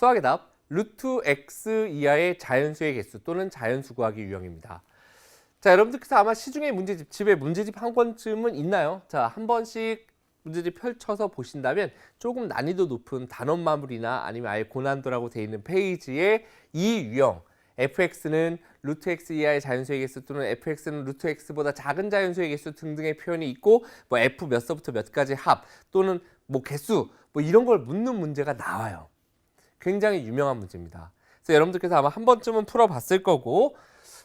수학의 답 루트 x 이하의 자연수의 개수 또는 자연수 구하기 유형입니다. 자, 여러분들께서 아마 시중에 문제집, 집에 문제집 한 권쯤은 있나요? 자, 한 번씩 문제집 펼쳐서 보신다면 조금 난이도 높은 단원 마무리나 아니면 아예 고난도라고 되어 있는 페이지에 이 유형 fx는 루트 x 이하의 자연수의 개수 또는 fx는 루트 x보다 작은 자연수의 개수 등등의 표현이 있고 뭐 f 몇 서부터 몇 가지 합 또는 뭐 개수 뭐 이런 걸 묻는 문제가 나와요. 굉장히 유명한 문제입니다. 그래서 여러분들께서 아마 한 번쯤은 풀어봤을 거고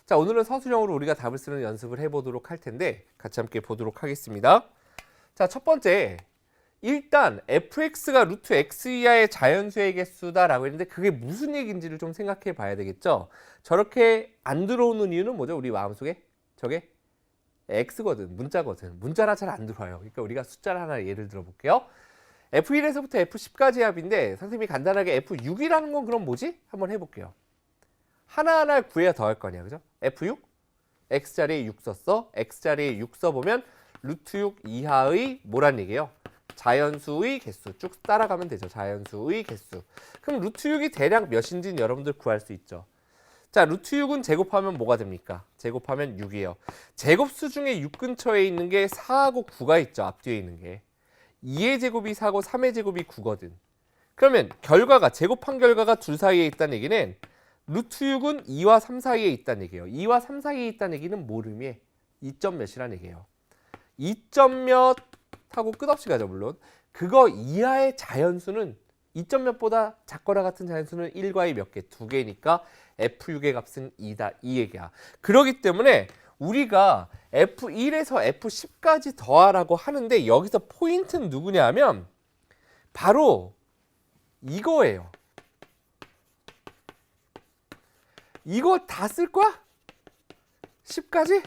자 오늘은 서술형으로 우리가 답을 쓰는 연습을 해보도록 할 텐데 같이 함께 보도록 하겠습니다. 자 첫 번째 일단 fx가 루트 x 이하의 자연수의 개수다라고 했는데 그게 무슨 얘기인지를 좀 생각해 봐야 되겠죠. 저렇게 안 들어오는 이유는 뭐죠? 우리 마음속에 저게 x거든 문자거든 문자라 잘 안 들어와요. 그러니까 우리가 숫자를 하나 예를 들어 볼게요. F1에서부터 F10까지 합인데 선생님이 간단하게 F6이라는 건 그럼 뭐지? 한번 해볼게요. 하나하나 구해야 더할거 아니야, 그죠? F6? X자리에 6 썼어. X자리에 6 써보면 루트 6 이하의 뭐란 얘기예요? 자연수의 개수. 쭉 따라가면 되죠. 자연수의 개수. 그럼 루트 6이 대략 몇인지는 여러분들 구할 수 있죠. 자, 루트 6은 제곱하면 뭐가 됩니까? 제곱하면 6이에요. 제곱수 중에 6 근처에 있는 게 4하고 9가 있죠. 앞뒤에 있는 게. 2의 제곱이 4고 3의 제곱이 9거든. 그러면 결과가 제곱한 결과가 둘 사이에 있다는 얘기는 루트 6은 2와 3 사이에 있다는 얘기예요. 2와 3 사이에 있다는 얘기는 뭘 의미해? 2점 몇이라는 얘기예요. 2점 몇 하고 끝없이 가죠 물론. 그거 이하의 자연수는 2점 몇보다 작거나 같은 자연수는 1과의 몇 개? 두 개니까 F6의 값은 2다. 이 얘기야. 그러기 때문에 우리가 F1에서 F10까지 더하라고 하는데 여기서 포인트는 누구냐 하면 바로 이거예요. 이거 다 쓸 거야? 10까지?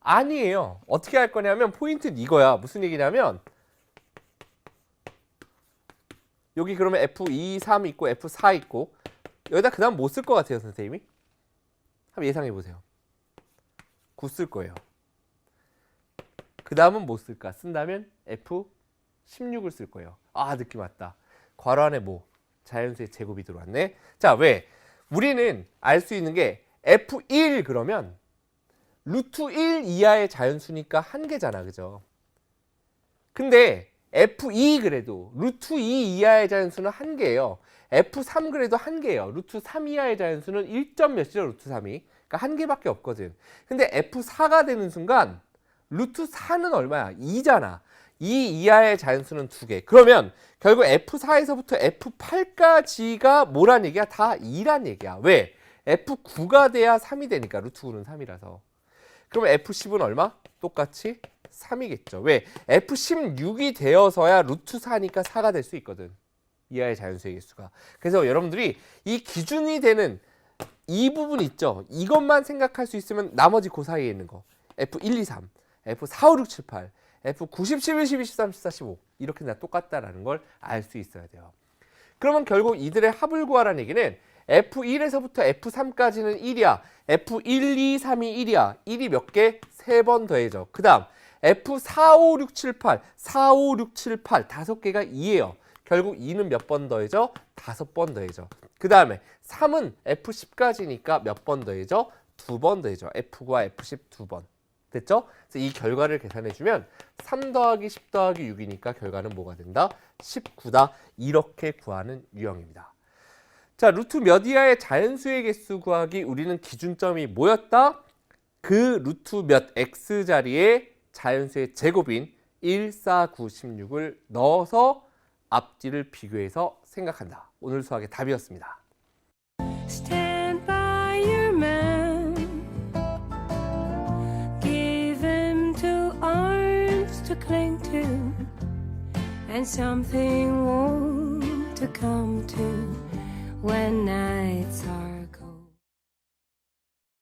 아니에요. 어떻게 할 거냐면 포인트는 이거야. 무슨 얘기냐면 여기 그러면 F2, 3 있고 F4 있고 여기다 그 다음 못 쓸 것 같아요 선생님이 한번 예상해 보세요 9쓸 거예요 그 다음은 못 쓸까 쓴다면 F16을 쓸 거예요 아 느낌 왔다 괄호 안에 뭐 자연수의 제곱이 들어왔네 자 왜 우리는 알 수 있는 게 F1 그러면 루트 1 이하의 자연수니까 한 개잖아 그죠 근데 F2 그래도 루트 2 이하의 자연수는 한 개예요. F3 그래도 한 개예요. 루트 3 이하의 자연수는 1점 몇이죠? 루트 3이. 그러니까 한 개밖에 없거든. 근데 F4가 되는 순간 루트 4는 얼마야? 2잖아. 2 이하의 자연수는 두 개. 그러면 결국 F4에서부터 F8까지가 뭐란 얘기야? 다 2란 얘기야. 왜? F9가 돼야 3이 되니까 루트 9는 3이라서. 그러면 F10은 얼마? 똑같이 3이겠죠. 왜? F16이 되어서야 루트 4니까 4가 될 수 있거든. 이하의 자연수의 개수가. 그래서 여러분들이 이 기준이 되는 이 부분 있죠. 이것만 생각할 수 있으면 나머지 그 사이에 있는 거. F1, 2, 3, F4, 5, 6, 7, 8, F90, 11, 12, 13, 14, 15 이렇게 다 똑같다라는 걸 알 수 있어야 돼요. 그러면 결국 이들의 합을 구하라는 얘기는 F1에서부터 F3까지는 1이야. F1, 2, 3이 1이야. 1이 몇 개? 세 번 더해져. 그 다음 F4, 5, 6, 7, 8, 4, 5, 6, 7, 8 다섯 개가 2예요. 결국 2는 몇 번 더해져? 다섯 번 더해져. 그 다음에 3은 F10까지니까 몇 번 더해져? 두 번 더해져. F9와 F10 두 번. 됐죠? 그래서 이 결과를 계산해 주면 3 더하기 10 더하기 6이니까 결과는 뭐가 된다? 19다. 이렇게 구하는 유형입니다. 자, 루트 몇 이하의 자연수의 개수 구하기 우리는 기준점이 뭐였다? 그 루트 몇 x 자리에 자연수의 제곱인 1, 4, 9, 16을 넣어서 앞뒤를 비교해서 생각한다. 오늘 수학의 답이었습니다. And something warm to come to when nights are